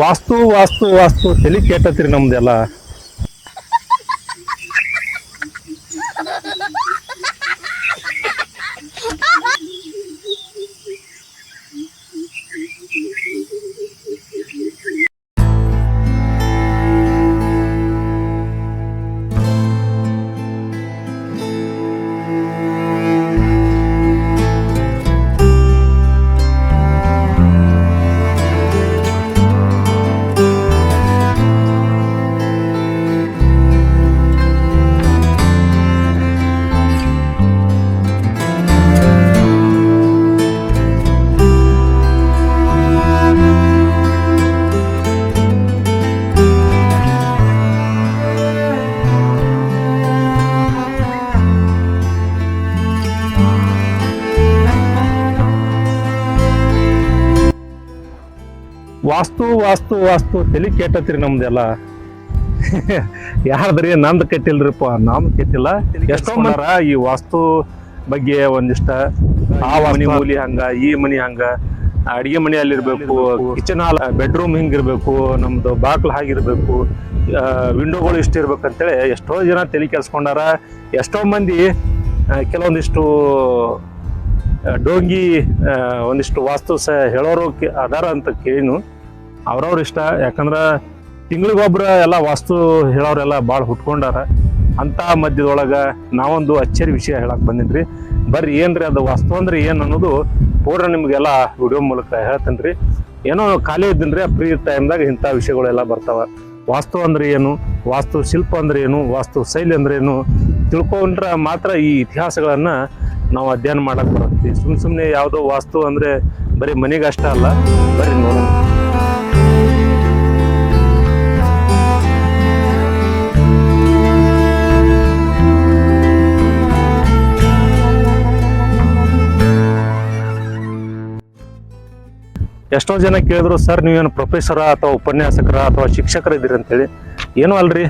ವಾಸ್ತು ವಾಸ್ತು ವಾಸ್ತು ತಲೆ ಕೆಟ್ಟತ್ರಿ ನಮ್ದೆಲ್ಲ. ವಾಸ್ತು ವಾಸ್ತು ವಾಸ್ತು. ತಲೆ ಕೆಟ್ಟತ್ರಿ ನಮ್ದೆಲ್ಲ. ಯಾರ್ದ್ರಿ ನಂದು ಕೆಟ್ಟಿಲ್ರಿಪ್ಪ? ನಮ್ದು ಕೆಟ್ಟಿಲ್ಲ. ಎಷ್ಟೋ ಮಂದಿರ ಈ ವಾಸ್ತು ಬಗ್ಗೆ ಒಂದಿಷ್ಟ ಆ ಮನಿ ಮೂಲಿ ಹಂಗ ಈ ಮನಿ ಹಂಗ. ಅಡಿಗೆ ಮನೆ ಅಲ್ಲಿರ್ಬೇಕು. ಕಿಚನ್ ಹಾಲ್ ಬೆಡ್ರೂಮ್ ಹಿಂಗಿರ್ಬೇಕು ನಮ್ದು ಬಾಕ್ಲ ಹಾಗಿರ್ಬೇಕು ವಿಂಡೋಗಳು ಇಷ್ಟ ಇರ್ಬೇಕಂತೇಳಿ ಎಷ್ಟೋ ಜನ ತಲೆ ಕೆಲ್ಸ್ಕೊಂಡಾರ ಎಷ್ಟೋ ಮಂದಿ ಕೆಲವೊಂದಿಷ್ಟು ಡೋಂಗಿ ಒಂದಿಷ್ಟು ವಾಸ್ತು ಸಹ ಹೇಳೋರು ಅದಾರ ಅಂತ ಕೇಳಿನು. ಅವ್ರವ್ರ ಇಷ್ಟ. ಯಾಕಂದ್ರೆ ತಿಂಗಳಿಗೊಬ್ಬರ ಎಲ್ಲ ವಾಸ್ತು ಹೇಳೋರೆಲ್ಲ ಭಾಳ ಹುಟ್ಕೊಂಡಾರ. ಅಂತ ಮಧ್ಯದೊಳಗೆ ನಾವೊಂದು ಅಚ್ಚರಿ ವಿಷಯ ಹೇಳಕ್ಕೆ ಬಂದಿದ್ರಿ. ಬರ್ರಿ ಏನ್ರಿ ಅದು ವಾಸ್ತು ಅಂದ್ರೆ ಏನು ಅನ್ನೋದು ಪೂರ್ಣ ನಿಮಗೆಲ್ಲ ವಿಡಿಯೋ ಮೂಲಕ ಹೇಳ್ತೇನೆ ರೀ ಏನೋ ಖಾಲಿ ಇದ್ದೀನಿ ಫ್ರೀ ಟೈಮ್ದಾಗ ಇಂಥ ವಿಷಯಗಳೆಲ್ಲ ಬರ್ತಾವ. ವಾಸ್ತು ಅಂದ್ರೆ ಏನು? ವಾಸ್ತು ಶಿಲ್ಪ ಅಂದ್ರೆ ಏನು? ವಾಸ್ತು ಶೈಲಿ ಅಂದ್ರೆ ಏನು? ತಿಳ್ಕೊಂಡ್ರೆ ಮಾತ್ರ ಈ ಇತಿಹಾಸಗಳನ್ನ ನಾವು ಅಧ್ಯಯನ ಮಾಡಕ್ ಬರುತ್ತೆ ಸುಮ್ ಸುಮ್ಮನೆ ಯಾವುದೋ ವಾಸ್ತು ಅಂದ್ರೆ ಬರೀ ಮನೆಗಷ್ಟ ಅಲ್ಲ. ಬರೀ ನೋಡೋಣ. ಎಷ್ಟೋ ಜನ ಕೇಳಿದ್ರು, ಸರ್, ನೀವೇನು ಪ್ರೊಫೆಸರ ಅಥವಾ ಉಪನ್ಯಾಸಕರ ಅಥವಾ ಶಿಕ್ಷಕರ ಇದ್ದೀರಿ? ಅಂತೇಳಿ. ಏನೂ ಅಲ್ರಿ.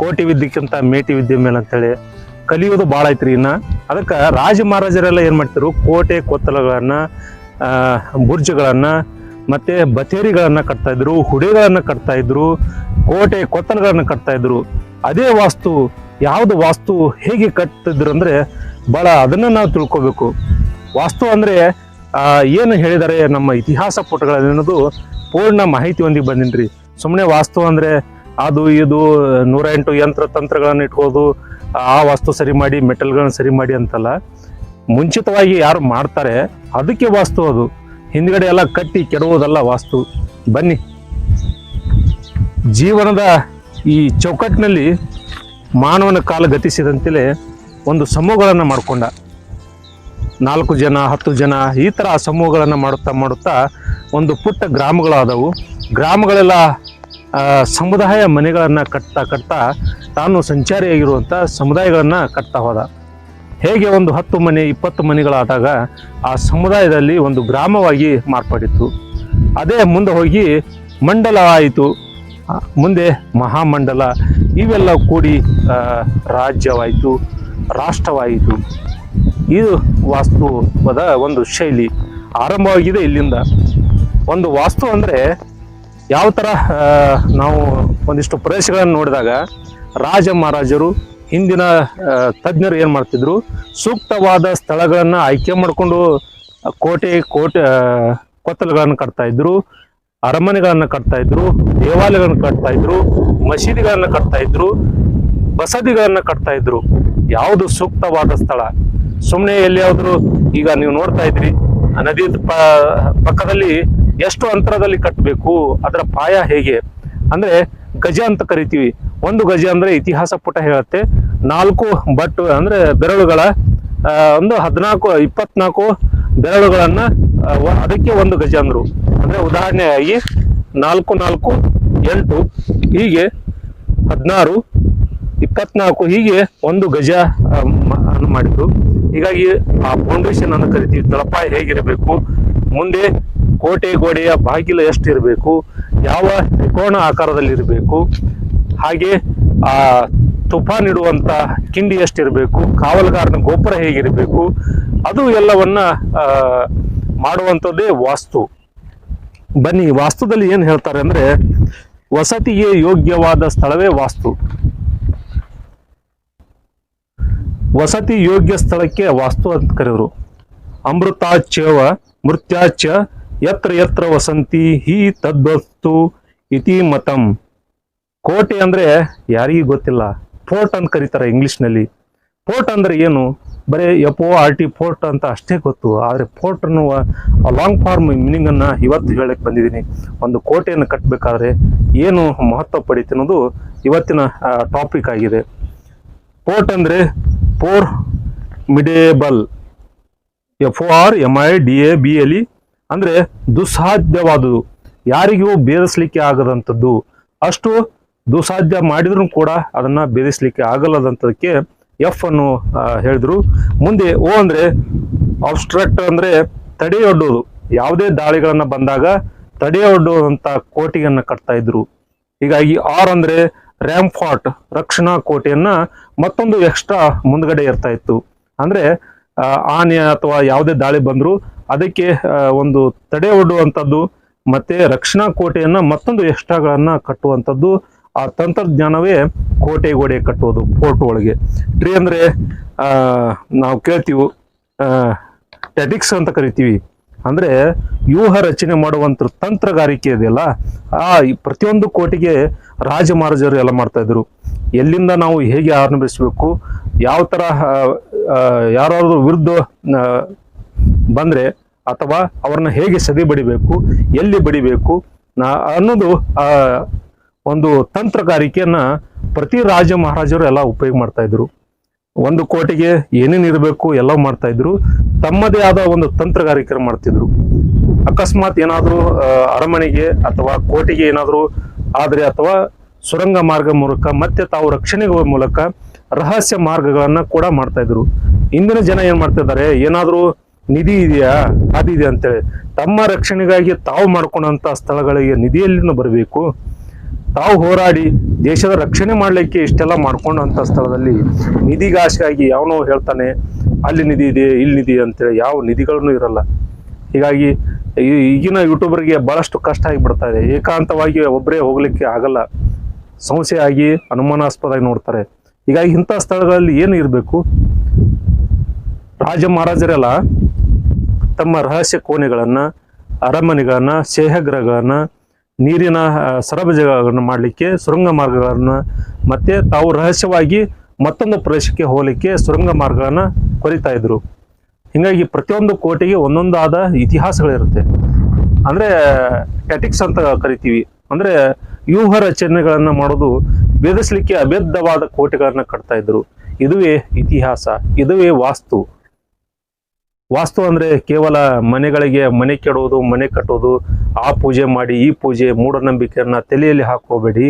ಕೋಟಿ ವಿದ್ಯಕ್ಕಿಂತ ಮೇಟಿ ವಿದ್ಯೆ ಮೇಲೆ ಅಂತೇಳಿ. ಕಲಿಯೋದು ಭಾಳ ಐತ್ರಿ ಇನ್ನು. ಅದಕ್ಕೆ ರಾಜ ಮಹಾರಾಜರೆಲ್ಲ ಏನು ಮಾಡ್ತಿದ್ರು? ಕೋಟೆ ಕೊತ್ತಲಗಳನ್ನು ಬುರ್ಜ್ಗಳನ್ನು, ಮತ್ತು ಮತ್ತೆ ಕಟ್ತಾಯಿದ್ರು ಹುಡೆಗಳನ್ನು ಕಟ್ತಾಯಿದ್ರು ಕೋಟೆ ಕೊತ್ತಲಗಳನ್ನು ಕಟ್ತಾಯಿದ್ರು ಅದೇ ವಾಸ್ತು, ಯಾವುದು ವಾಸ್ತು ಹೇಗೆ ಕಟ್ಟಿದ್ರು ಅಂದರೆ ಭಾಳ ಅದನ್ನು ನಾವು ತಿಳ್ಕೊಬೇಕು. ವಾಸ್ತು ಅಂದ್ರೆ ಏನು ಹೇಳಿದ್ದಾರೆ ನಮ್ಮ ಇತಿಹಾಸ ಪುಟಗಳಲ್ಲಿ ಅನ್ನೋದು ಪೂರ್ಣ ಮಾಹಿತಿ ಹೊಂದಿಗೆ ಬಂದಿನ್ರಿ. ಸುಮ್ಮನೆ ವಾಸ್ತು ಅಂದರೆ ಅದು ಇದು ನೂರ ಎಂಟು ಯಂತ್ರ ತಂತ್ರಗಳನ್ನ ಇಟ್ಕೋದು ಆ ವಾಸ್ತು ಸರಿ ಮಾಡಿ, ಮೆಟಲ್ಗಳನ್ನ ಸರಿ ಮಾಡಿ ಅಂತಲ್ಲ. ಮುಂಚಿತವಾಗಿ ಯಾರು ಮಾಡ್ತಾರೆ, ಅದಕ್ಕೆ ವಾಸ್ತು ಅದು. ಹಿಂದ್ಗಡೆ ಎಲ್ಲ ಕಟ್ಟಿ ಕೆಡುವುದಲ್ಲ ವಾಸ್ತು. ಬನ್ನಿ. ಜೀವನದ ಈ ಚೌಕಟ್ಟಿನಲ್ಲಿ ಮಾನವನ ಕಾಲ ಗತಿಸಿದಂತೆಲೇ ಒಂದು ಸಮೂಹಗಳನ್ನು ಮಾಡಿಕೊಂಡ. ನಾಲ್ಕು ಜನ, ಹತ್ತು ಜನ ಈ ಥರ ಸಮೂಹಗಳನ್ನು ಮಾಡುತ್ತಾ ಮಾಡುತ್ತಾ ಒಂದು ಪುಟ್ಟ ಗ್ರಾಮಗಳಾದವು. ಗ್ರಾಮಗಳೆಲ್ಲ ಸಮುದಾಯ ಮನೆಗಳನ್ನು ಕಟ್ತಾ ಕಟ್ತಾ ತಾನು ಸಂಚಾರಿಯಾಗಿರುವಂಥ ಸಮುದಾಯಗಳನ್ನು ಕಟ್ತಾ ಹೋದ. ಹೇಗೆ ಒಂದು ಹತ್ತು ಮನೆ, ಇಪ್ಪತ್ತು ಮನೆಗಳಾದಾಗ ಆ ಸಮುದಾಯದಲ್ಲಿ ಒಂದು ಗ್ರಾಮವಾಗಿ ಮಾರ್ಪಡಿತ್ತು ಅದೇ ಮುಂದೆ ಹೋಗಿ ಮಂಡಲ ಆಯಿತು. ಮುಂದೆ ಮಹಾಮಂಡಲ, ಇವೆಲ್ಲ ಕೂಡಿ ರಾಜ್ಯವಾಯಿತು, ರಾಷ್ಟ್ರವಾಯಿತು. ಇದು ವಾಸ್ತುವದ ಒಂದು ಶೈಲಿ ಆರಂಭವಾಗಿದೆ ಇಲ್ಲಿಂದ. ಒಂದು ವಾಸ್ತು ಅಂದರೆ ಯಾವ ಥರ ನಾವು ಒಂದಿಷ್ಟು ಪ್ರದೇಶಗಳನ್ನು ನೋಡಿದಾಗ ರಾಜ ಮಹಾರಾಜರು, ಹಿಂದಿನ ತಜ್ಞರು ಏನು ಮಾಡ್ತಿದ್ರು? ಸೂಕ್ತವಾದ ಸ್ಥಳಗಳನ್ನು ಆಯ್ಕೆ ಮಾಡಿಕೊಂಡು ಕೋಟೆ ಕೋಟೆ ಕೊತ್ತಲುಗಳನ್ನು ಕಟ್ತಾ ಇದ್ರು, ಅರಮನೆಗಳನ್ನು ಕಟ್ತಾ ಇದ್ರು, ದೇವಾಲಯಗಳನ್ನು ಕಟ್ತಾ ಮಸೀದಿಗಳನ್ನು ಕಟ್ತಾ ಇದ್ರು, ಬಸದಿಗಳನ್ನ ಕಟ್ತಾ ಯಾವುದು ಸೂಕ್ತವಾದ ಸ್ಥಳ? ಸುಮ್ಮನೆ ಎಲ್ಲಿಯಾದರೂ ಈಗ ನೀವು ನೋಡ್ತಾ ಇದ್ರಿ ನದಿ ಪಕ್ಕದಲ್ಲಿ ಎಷ್ಟು ಅಂತರದಲ್ಲಿ ಕಟ್ಟಬೇಕು ಅದರ ಪಾಯ ಹೇಗೆ? ಅಂದ್ರೆ ಗಜ ಅಂತ ಕರಿತೀವಿ. ಒಂದು ಗಜ ಅಂದ್ರೆ ಇತಿಹಾಸ ಪುಟ ಹೇಳುತ್ತೆ. ನಾಲ್ಕು ಬಟ್ಟು ಅಂದ್ರೆ ಬೆರಳುಗಳ ಒಂದು ಹದಿನಾಲ್ಕು, ಇಪ್ಪತ್ನಾಲ್ಕು ಬೆರಳುಗಳನ್ನು ಅದಕ್ಕೆ ಒಂದು ಗಜ ಅಂದ್ರು. ಅಂದ್ರೆ ಉದಾಹರಣೆಯಾಗಿ ನಾಲ್ಕು ನಾಲ್ಕು, ಎಂಟು, ಹೀಗೆ ಹದಿನಾರು, ಇಪ್ಪತ್ನಾಲ್ಕು, ಹೀಗೆ ಒಂದು ಗಜ ಮಾಡಿದ್ರು. ಹೀಗಾಗಿ ಆ ಫೌಂಡೇಶನ್ ಅನ್ನು ಕರಿತೀವಿ. ತಳಪಾಯ ಹೇಗಿರಬೇಕು? ಮುಂದೆ ಕೋಟೆ ಗೋಡೆಯ ಬಾಗಿಲು ಎಷ್ಟಿರಬೇಕು? ಯಾವ ತ್ರಿಕೋಣ ಆಕಾರದಲ್ಲಿ ಇರಬೇಕು ಹಾಗೆ ಆ ತುಫಾನ್ ಇಡುವಂತ ಕಿಂಡಿ ಎಷ್ಟಿರಬೇಕು? ಕಾವಲುಗಾರನ ಗೋಪುರ ಹೇಗಿರಬೇಕು? ಅದು ಎಲ್ಲವನ್ನ ಮಾಡುವಂಥದ್ದೇ ವಾಸ್ತು. ಬನ್ನಿ, ವಾಸ್ತುದಲ್ಲಿ ಏನು ಹೇಳ್ತಾರೆ ಅಂದ್ರೆ ವಸತಿಗೆ ಯೋಗ್ಯವಾದ ಸ್ಥಳವೇ ವಾಸ್ತು. ವಸತಿ ಯೋಗ್ಯ ಸ್ಥಳಕ್ಕೆ ವಾಸ್ತು ಅಂತ ಕರೆದ್ರು. ಅಮೃತಾಚ್ಯವ ಮೃತ್ಯಾಚ ಎತ್ರ ಎತ್ರ ವಸಂತಿ ಹಿ ತದ್ವಸ್ತು ಇತಿ ಮತಂ. ಕೋಟೆ ಅಂದ್ರೆ ಯಾರಿಗೂ ಗೊತ್ತಿಲ್ಲ. ಫೋರ್ಟ್ ಅಂತ ಕರೀತಾರೆ ಇಂಗ್ಲೀಷ್ನಲ್ಲಿ. ಫೋರ್ಟ್ ಅಂದ್ರೆ ಏನು? ಬರೇ F O R T fort ಅಂತ ಅಷ್ಟೇ ಗೊತ್ತು. ಆದರೆ ಫೋರ್ಟ್ ಅನ್ನುವ ಲಾಂಗ್ ಫಾರ್ಮ್ ಮೀನಿಂಗನ್ನು ಇವತ್ತು ಹೇಳಕ್ಕೆ ಬಂದಿದ್ದೀನಿ. ಒಂದು ಕೋಟೆಯನ್ನು ಕಟ್ಟಬೇಕಾದ್ರೆ ಏನು ಮಹತ್ವ ಪಡೀತಿ ಅನ್ನೋದು ಇವತ್ತಿನ ಟಾಪಿಕ್ ಆಗಿದೆ. ಫೋರ್ಟ್ ಅಂದ್ರೆ formidable F R M I D A B L E ಅಂದರೆ ದುಸ್ಸಾಧ್ಯವಾದುದು ಯಾರಿಗೂ ಬೇರಿಸಲಿಕ್ಕೆ ಆಗದಂಥದ್ದು. ಅಷ್ಟು ದುಸಾಧ್ಯ ಮಾಡಿದ್ರು ಕೂಡ ಅದನ್ನು ಬೇರಿಸಲಿಕ್ಕೆ ಆಗಲ್ಲದಂಥದಕ್ಕೆ ಎಫ್ ಅನ್ನು ಹೇಳಿದ್ರು. ಮುಂದೆ ಓ ಅಂದರೆ ಅಬ್ಸ್ಟ್ರಾಕ್ಟ್ ಅಂದರೆ ತಡೆಯೊಡ್ಡೋದು. ಯಾವುದೇ ದಾಳಿಗಳನ್ನು ಬಂದಾಗ ತಡೆಯೊಡ್ಡುವಂಥ ಕೋಟೆಯನ್ನ ಕಟ್ತಾ ಇದ್ರು. ಹೀಗಾಗಿ ಆರ್ ಅಂದ್ರೆ ರ್ಯಾಮ್ ಫಾರ್ಟ್ ರಕ್ಷಣಾ ಕೋಟೆಯನ್ನ ಮತ್ತೊಂದು ಎಕ್ಸ್ಟ್ರಾ ಮುಂದ್ಗಡೆ ಇರ್ತಾ ಇತ್ತು. ಅಂದ್ರೆ ಆನೆ ಅಥವಾ ಯಾವುದೇ ದಾಳಿ ಬಂದ್ರು ಅದಕ್ಕೆ ಒಂದು ತಡೆ ಒಡ್ಡುವಂಥದ್ದು, ಮತ್ತೆ ರಕ್ಷಣಾ ಕೋಟೆಯನ್ನ ಮತ್ತೊಂದು ಎಕ್ಸ್ಟ್ರಾಗಳನ್ನ ಕಟ್ಟುವಂಥದ್ದು, ಆ ತಂತ್ರಜ್ಞಾನವೇ ಕೋಟೆ ಗೋಡೆ ಕಟ್ಟುವುದು ಫೋರ್ಟ್ ಒಳಗೆ. ಟ್ರೀ ಅಂದ್ರೆ ನಾವು ಕೇಳ್ತೀವಿ ಟೆಟಿಕ್ಸ್ ಅಂತ ಕರಿತೀವಿ. ಅಂದ್ರೆ ವ್ಯೂಹ ರಚನೆ ಮಾಡುವಂತ ತಂತ್ರಗಾರಿಕೆ ಇದೆಯಲ್ಲ, ಆ ಪ್ರತಿಯೊಂದು ಕೋಟೆಗೆ ರಾಜ ಮಹಾರಾಜರು ಎಲ್ಲ ಮಾಡ್ತಾ ಇದ್ರು. ಎಲ್ಲಿಂದ ನಾವು ಹೇಗೆ ಆರಂಭಿಸಬೇಕು, ಯಾವ ಥರ ಯಾರಾದ್ರೂ ವಿರುದ್ಧ ಬಂದರೆ ಅಥವಾ ಅವ್ರನ್ನ ಹೇಗೆ ಸದಿ ಬಡಿಬೇಕು, ಎಲ್ಲಿ ಬಡಿಬೇಕು ಅನ್ನೋದು, ಆ, ಒಂದು ತಂತ್ರಗಾರಿಕೆಯನ್ನ ಪ್ರತಿ ರಾಜ ಮಹಾರಾಜರು ಎಲ್ಲ ಉಪಯೋಗ ಮಾಡ್ತಾ ಇದ್ರು. ಒಂದು ಕೋಟಿಗೆ ಏನೇನು ಇರಬೇಕು ಎಲ್ಲ ಮಾಡ್ತಾ ಇದ್ರು. ತಮ್ಮದೇ ಆದ ಒಂದು ತಂತ್ರಗಾರಿಕೆ ಮಾಡ್ತಿದ್ರು. ಅಕಸ್ಮಾತ್ ಏನಾದರೂ ಅರಮನೆಗೆ ಅಥವಾ ಕೋಟಿಗೆ ಏನಾದರೂ ಆದ್ರೆ ಅಥವಾ ಸುರಂಗ ಮಾರ್ಗ ಮೂಲಕ ಮತ್ತೆ ತಾವು ರಕ್ಷಣೆಗಳ ಮೂಲಕ ರಹಸ್ಯ ಮಾರ್ಗಗಳನ್ನ ಕೂಡ ಮಾಡ್ತಾ ಇದ್ರು. ಇಂದಿನ ಜನ ಏನ್ ಮಾಡ್ತಾ ಇದ್ದಾರೆ ಏನಾದ್ರೂ ನಿಧಿ ಇದೆಯಾ ಅದಿದೆ ಅಂತೇಳಿ. ತಮ್ಮ ರಕ್ಷಣೆಗಾಗಿ ತಾವು ಮಾಡ್ಕೊಂಡಂತ ಸ್ಥಳಗಳಿಗೆ ನಿಧಿಯಲ್ಲಿನೂ ಬರಬೇಕು. ತಾವು ಹೋರಾಡಿ ದೇಶದ ರಕ್ಷಣೆ ಮಾಡ್ಲಿಕ್ಕೆ ಇಷ್ಟೆಲ್ಲ ಮಾಡ್ಕೊಂಡಂತ ಸ್ಥಳದಲ್ಲಿ ನಿಧಿಗಾಶಿಯಾಗಿ ಯಾವನೋ ಹೇಳ್ತಾನೆ, ಅಲ್ಲಿ ನಿಧಿ ಇದೆ, ಇಲ್ಲಿ ನಿಧಿ ಅಂತೇಳಿ ಯಾವ ನಿಧಿಗಳನ್ನು ಇರಲ್ಲ. ಹೀಗಾಗಿ ಈಗಿನ ಯೂಟ್ಯೂಬರ್ಗೆ ಬಹಳಷ್ಟು ಕಷ್ಟ ಆಗಿಬಿಡ್ತಾ ಇದೆ. ಏಕಾಂತವಾಗಿ ಒಬ್ಬರೇ ಹೋಗ್ಲಿಕ್ಕೆ ಆಗಲ್ಲ. ಸಮಸ್ಯೆಯಾಗಿ ಆಗಿ ಅನುಮಾನಾಸ್ಪದವಾಗಿ ನೋಡ್ತಾರೆ. ಹೀಗಾಗಿ ಇಂಥ ಸ್ಥಳಗಳಲ್ಲಿ ಏನು ಇರಬೇಕು? ರಾಜ ಮಹಾರಾಜರೆಲ್ಲ ತಮ್ಮ ರಹಸ್ಯ ಕೋಣೆಗಳನ್ನು, ಅರಮನೆಗಳನ್ನ ಶೇಹಗ್ರಹಗಳನ್ನ ನೀರಿನ ಸರಬಜಗಳನ್ನು ಮಾಡಲಿಕ್ಕೆ, ಸುರಂಗ ಮಾರ್ಗಗಳನ್ನು ಮತ್ತು ತಾವು ರಹಸ್ಯವಾಗಿ ಮತ್ತೊಂದು ಪ್ರದೇಶಕ್ಕೆ ಹೋಗಲಿಕ್ಕೆ ಸುರಂಗ ಮಾರ್ಗಗಳನ್ನು ಕೊರಿತಾ ಇದ್ದರು ಹೀಗಾಗಿ ಪ್ರತಿಯೊಂದು ಕೋಟೆಗೆ ಒಂದೊಂದಾದ ಇತಿಹಾಸಗಳಿರುತ್ತೆ. ಅಂದರೆ ಟ್ಯಾಟಿಕ್ಸ್ ಅಂತ ಕರಿತೀವಿ. ಅಂದರೆ, ವ್ಯೂಹ ರಚನೆಗಳನ್ನು ಮಾಡೋದು ಭೇದಿಸಲಿಕ್ಕೆ ಅಭೇದವಾದ ಕೋಟೆಗಳನ್ನು ಕಟ್ತಾ ಇದ್ದರು ಇದುವೇ ಇತಿಹಾಸ, ಇದುವೇ ವಾಸ್ತು. ವಾಸ್ತು ಅಂದ್ರೆ ಕೇವಲ ಮನೆಗಳಿಗೆ ಮನೆ ಕೆಡೋದು, ಮನೆ ಕಟ್ಟೋದು, ಆ ಪೂಜೆ ಮಾಡಿ, ಈ ಪೂಜೆ ಮೂಢನಂಬಿಕೆಯನ್ನ ತಲೆಯಲ್ಲಿ ಹಾಕೋಬೇಡಿ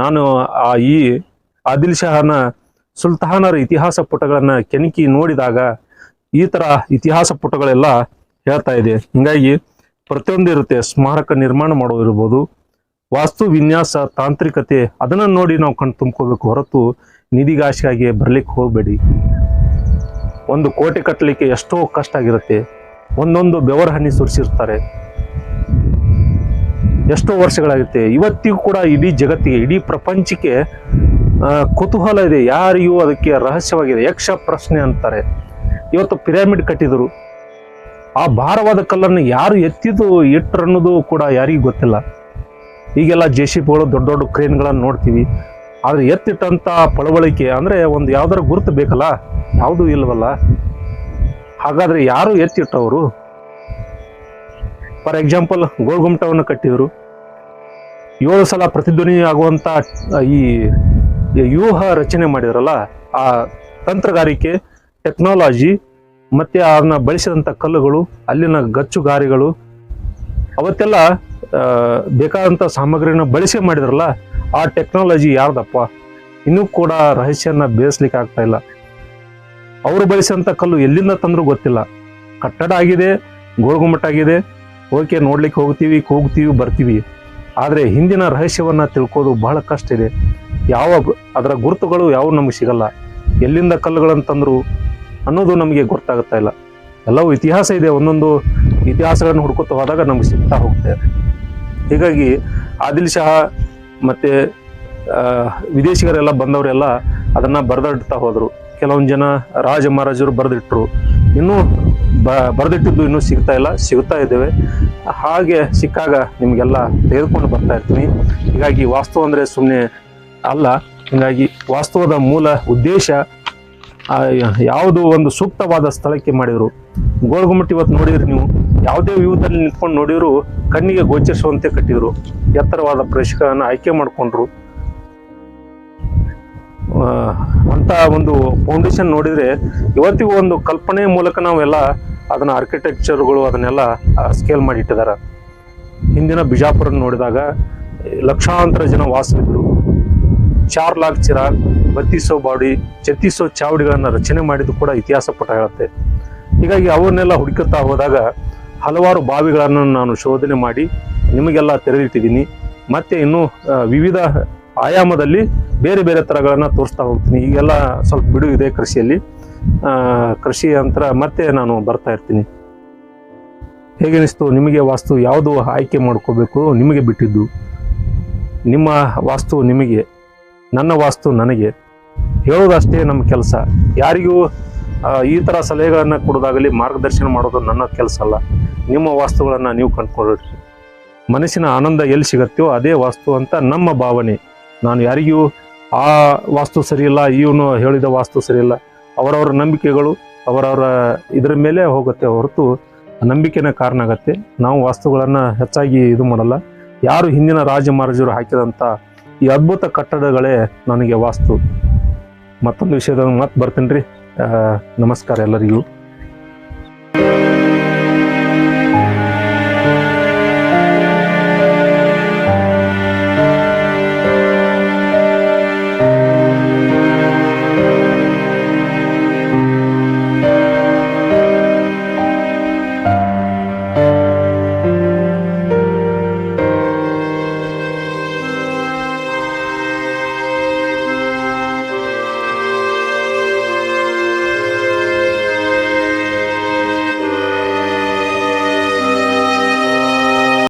ನಾನು ಆ ಈ ಆದಿಲ್ ಶಹಾನ ಸುಲ್ತಾನರ ಇತಿಹಾಸ ಪುಟಗಳನ್ನ ಕೆಣಕಿ ನೋಡಿದಾಗ ಈ ತರ ಇತಿಹಾಸ ಪುಟಗಳೆಲ್ಲ ಹೇಳ್ತಾ ಇದೆ. ಹಿಂಗಾಗಿ ಪ್ರತಿಯೊಂದು ಇರುತ್ತೆ, ಸ್ಮಾರಕ ನಿರ್ಮಾಣ ಮಾಡೋದಿರ್ಬೋದು ವಾಸ್ತು ವಿನ್ಯಾಸ ತಾಂತ್ರಿಕತೆ ಅದನ್ನ ನೋಡಿ ನಾವು ಕಣ್ ತುಂಬ್ಕೋಬೇಕು ಹೊರತು ನಿಧಿಗಾಶಿಯಾಗಿ ಬರ್ಲಿಕ್ಕೆ ಹೋಗಬೇಡಿ. ಒಂದು ಕೋಟೆ ಕಟ್ಟಲಿಕ್ಕೆ ಎಷ್ಟೋ ಕಷ್ಟ ಆಗಿರುತ್ತೆ. ಒಂದೊಂದು ಬೆವರ ಹನಿ ಸುರಿಸಿರ್ತಾರೆ. ಎಷ್ಟೋ ವರ್ಷಗಳಾಗುತ್ತೆ. ಇವತ್ತಿಗೂ ಕೂಡ ಇಡೀ ಜಗತ್ತಿಗೆ, ಇಡೀ ಪ್ರಪಂಚಕ್ಕೆ ಕುತೂಹಲ ಇದೆ. ಯಾರಿಗೂ ಅದಕ್ಕೆ ರಹಸ್ಯವಾಗಿದೆ. ಯಕ್ಷ ಪ್ರಶ್ನೆ ಅಂತಾರೆ. ಇವತ್ತು ಪಿರಾಮಿಡ್ ಕಟ್ಟಿದರು. ಆ ಭಾರವಾದ ಕಲ್ಲನ್ನು ಯಾರು ಎತ್ತಿದ್ದು ಇಟ್ಟರು ಅನ್ನೋದು ಕೂಡ ಯಾರಿಗೂ ಗೊತ್ತಿಲ್ಲ. ಈಗೆಲ್ಲ ಜೆ ಸಿ ಪಿಗಳು ದೊಡ್ಡ ದೊಡ್ಡ ಕ್ರೇನ್ಗಳನ್ನು ನೋಡ್ತೀವಿ. ಆದ್ರೆ ಎತ್ತಿಟ್ಟಂತ ಪಳವಳಿಕೆ ಅಂದ್ರೆ ಒಂದು ಯಾವ್ದಾರ ಗುರುತು ಬೇಕಲ್ಲ? ಯಾವುದೂ ಇಲ್ವಲ್ಲ? ಹಾಗಾದ್ರೆ ಯಾರು ಎತ್ತಿಟ್ಟವರು? ಫಾರ್ ಎಕ್ಸಾಂಪಲ್ ಗೋಲ್ಗುಮ್ಟವನ್ನು ಕಟ್ಟಿದರು. ಏಳು ಸಲ ಪ್ರತಿಧ್ವನಿ ಆಗುವಂತ ಈ ವ್ಯೂಹ ರಚನೆ ಮಾಡಿದ್ರಲ್ಲ, ಆ ತಂತ್ರಗಾರಿಕೆ ಟೆಕ್ನಾಲಜಿ ಮತ್ತೆ ಅದನ್ನ ಬಳಸಿದಂಥ ಕಲ್ಲುಗಳು, ಅಲ್ಲಿನ ಗಚ್ಚುಗಾರಿಗಳು, ಅವತ್ತೆಲ್ಲ ಬೇಕಾದಂಥ ಸಾಮಗ್ರಿನ ಬಳಸಿ ಮಾಡಿದ್ರಲ್ಲ, ಆ ಟೆಕ್ನಾಲಜಿ ಯಾರ್ದಪ್ಪ ಇನ್ನೂ ಕೂಡ ರಹಸ್ಯನ ಬೇಯಿಸ್ಲಿಕ್ಕೆ ಆಗ್ತಾ ಇಲ್ಲ. ಅವರು ಬಳಸಿದಂಥ ಕಲ್ಲು ಎಲ್ಲಿಂದ ತಂದ್ರು ಗೊತ್ತಿಲ್ಲ. ಕಟ್ಟಡ ಆಗಿದೆ, ಗೋಳಗುಮ್ಮಟ್ ಆಗಿದೆ. ಓಕೆ, ನೋಡ್ಲಿಕ್ಕೆ ಹೋಗ್ತೀವಿ, ಕೂಗ್ತೀವಿ, ಬರ್ತೀವಿ. ಆದರೆ ಹಿಂದಿನ ರಹಸ್ಯವನ್ನ ತಿಳ್ಕೋದು ಬಹಳ ಕಷ್ಟ ಇದೆ. ಯಾವ ಅದರ ಗುರುತುಗಳು ಯಾವ ನಮಗೆ ಸಿಗಲ್ಲ. ಎಲ್ಲಿಂದ ಕಲ್ಲುಗಳನ್ನು ತಂದರು ಅನ್ನೋದು ನಮಗೆ ಗೊತ್ತಾಗುತ್ತಾ ಇಲ್ಲ. ಎಲ್ಲವೂ ಇತಿಹಾಸ ಇದೆ, ಒಂದೊಂದು ಇತಿಹಾಸಗಳನ್ನು ಹುಡ್ಕೋತ ಹೋದಾಗ ನಮ್ಗೆ ಸಿಗ್ತಾ ಹೋಗುತ್ತೆ ಹೀಗಾಗಿ ಆದಿಲ್ ಶಾಹ ಮತ್ತು ವಿದೇಶಿಗರೆಲ್ಲ ಬಂದವರೆಲ್ಲ ಅದನ್ನು ಬರೆದಿಡ್ತಾ ಹೋದರು. ಕೆಲವೊಂದು ಜನ ರಾಜ ಮಹಾರಾಜರು ಬರೆದಿಟ್ರು. ಇನ್ನೂ ಬ, ಬರೆದಿಟ್ಟಿದ್ದು ಇನ್ನೂ ಸಿಗ್ತಾ ಇಲ್ಲ, ಸಿಗ್ತಾ ಇದ್ದೇವೆ. ಹಾಗೆ ಸಿಕ್ಕಾಗ ನಿಮಗೆಲ್ಲ ತೆಗೆದುಕೊಂಡು ಬರ್ತಾ ಇರ್ತೀನಿ. ಹೀಗಾಗಿ ವಾಸ್ತು ಅಂದರೆ ಸುಮ್ಮನೆ ಅಲ್ಲ. ಹೀಗಾಗಿ ವಾಸ್ತವದ ಮೂಲ ಉದ್ದೇಶ ಯಾವುದು ಒಂದು ಸೂಕ್ತವಾದ ಸ್ಥಳಕ್ಕೆ ಮಾಡಿದರು. ಗೋಳಗುಮ್ಮಟ್ ಇವತ್ತು ನೋಡಿದ್ರಿ ನೀವು ಯಾವುದೇ ವ್ಯೂದಲ್ಲಿ ನಿಂತ್ಕೊಂಡು ನೋಡಿದ್ರು ಕಣ್ಣಿಗೆ ಗೋಚರಿಸುವಂತೆ ಕಟ್ಟಿದರು. ಎತ್ತರವಾದ ಪ್ರೇಕ್ಷಕರನ್ನು ಆಯ್ಕೆ ಮಾಡಿಕೊಂಡ್ರು. ಅಂತ ಒಂದು ಫೌಂಡೇಶನ್ ನೋಡಿದ್ರೆ ಇವತ್ತಿಗೂ ಒಂದು ಕಲ್ಪನೆ ಮೂಲಕ ನಾವೆಲ್ಲ ಅದನ್ನು ಆರ್ಕಿಟೆಕ್ಚರ್ಗಳು ಅದನ್ನೆಲ್ಲ ಸ್ಕೇಲ್ ಮಾಡಿ ಇಟ್ಟಿದ್ದಾರೆ. ಹಿಂದಿನ ಬಿಜಾಪುರ ನೋಡಿದಾಗ ಲಕ್ಷಾಂತರ ಜನ ವಾಸವಿದ್ರು. ಚಾರ್ ಲಾಕ್ ಚಿರ ಬತ್ತಿಸೋ ಬಾಡಿ ಛತ್ತೀಸೋ ಚಾವಡಿಗಳನ್ನು ರಚನೆ ಮಾಡಿದ್ದು ಕೂಡ ಇತಿಹಾಸ ಪುಟ ಹೇಳುತ್ತೆ. ಹೀಗಾಗಿ ಅವನ್ನೆಲ್ಲ ಹುಡುಕುತ್ತಾ ಹೋದಾಗ ಹಲವಾರು ಬಾವಿಗಳನ್ನು ನಾನು ಶೋಧನೆ ಮಾಡಿ ನಿಮಗೆಲ್ಲ ತೆರೆದಿಟ್ಟಿದ್ದೀನಿ. ಮತ್ತು ಇನ್ನು ವಿವಿಧ ಆಯಾಮದಲ್ಲಿ ಬೇರೆ ಬೇರೆ ಥರಗಳನ್ನು ತೋರಿಸ್ತಾ ಹೋಗ್ತೀನಿ. ಈಗೆಲ್ಲ ಸ್ವಲ್ಪ ಬಿಡು ಇದೆ ಕೃಷಿಯಲ್ಲಿ ಕೃಷಿ ಅಂತರ ಮತ್ತೆ ನಾನು ಬರ್ತಾ ಇರ್ತೀನಿ. ಹೇಗೆನಿಸ್ತು ನಿಮಗೆ ವಾಸ್ತು ಯಾವುದು ಆಯ್ಕೆ ಮಾಡ್ಕೋಬೇಕು? ನಿಮಗೆ ಬಿಟ್ಟಿದ್ದು? ನಿಮ್ಮ ವಾಸ್ತು ನಿಮಗೆ, ನನ್ನ ವಾಸ್ತು ನನಗೆ. ಹೇಳೋದಷ್ಟೇ ನಮ್ಮ ಕೆಲಸ. ಯಾರಿಗೂ ಈ ಥರ ಸಲಹೆಗಳನ್ನು ಕೊಡೋದಾಗಲಿ ಮಾರ್ಗದರ್ಶನ ಮಾಡೋದು ನನ್ನ ಕೆಲಸ ಅಲ್ಲ. ನಿಮ್ಮ ವಾಸ್ತುಗಳನ್ನು ನೀವು ಕಂಡುಕೊಳ್ಳಿ ಮನಸ್ಸಿನ ಆನಂದ ಎಲ್ಲಿ ಸಿಗತ್ತೋ ಅದೇ ವಾಸ್ತು ಅಂತ ನಮ್ಮ ಭಾವನೆ. ನಾನು ಯಾರಿಗೂ ಆ ವಾಸ್ತು ಸರಿಯಿಲ್ಲ, ಇವನು ಹೇಳಿದ ವಾಸ್ತು ಸರಿಯಿಲ್ಲ. ಅವರವರ ನಂಬಿಕೆಗಳು ಅವರವರ ಇದರ ಮೇಲೆ ಹೋಗುತ್ತೆ ಹೊರತು ನಂಬಿಕೆನ ಕಾರಣ ಆಗತ್ತೆ. ನಾವು ವಾಸ್ತುಗಳನ್ನು ಹೆಚ್ಚಾಗಿ ಇದು ಮಾಡಲ್ಲ. ಯಾರು ಹಿಂದಿನ ರಾಜ ಮಹಾರಾಜರು ಹಾಕಿದಂಥ ಈ ಅದ್ಭುತ ಕಟ್ಟಡಗಳೇ ನನಗೆ ವಾಸ್ತು. ಮತ್ತೊಂದು ವಿಷಯದ ಮತ್ತೆ ಬರ್ತೀನಿ ರೀ. ನಮಸ್ಕಾರ ಎಲ್ಲರಿಗೂ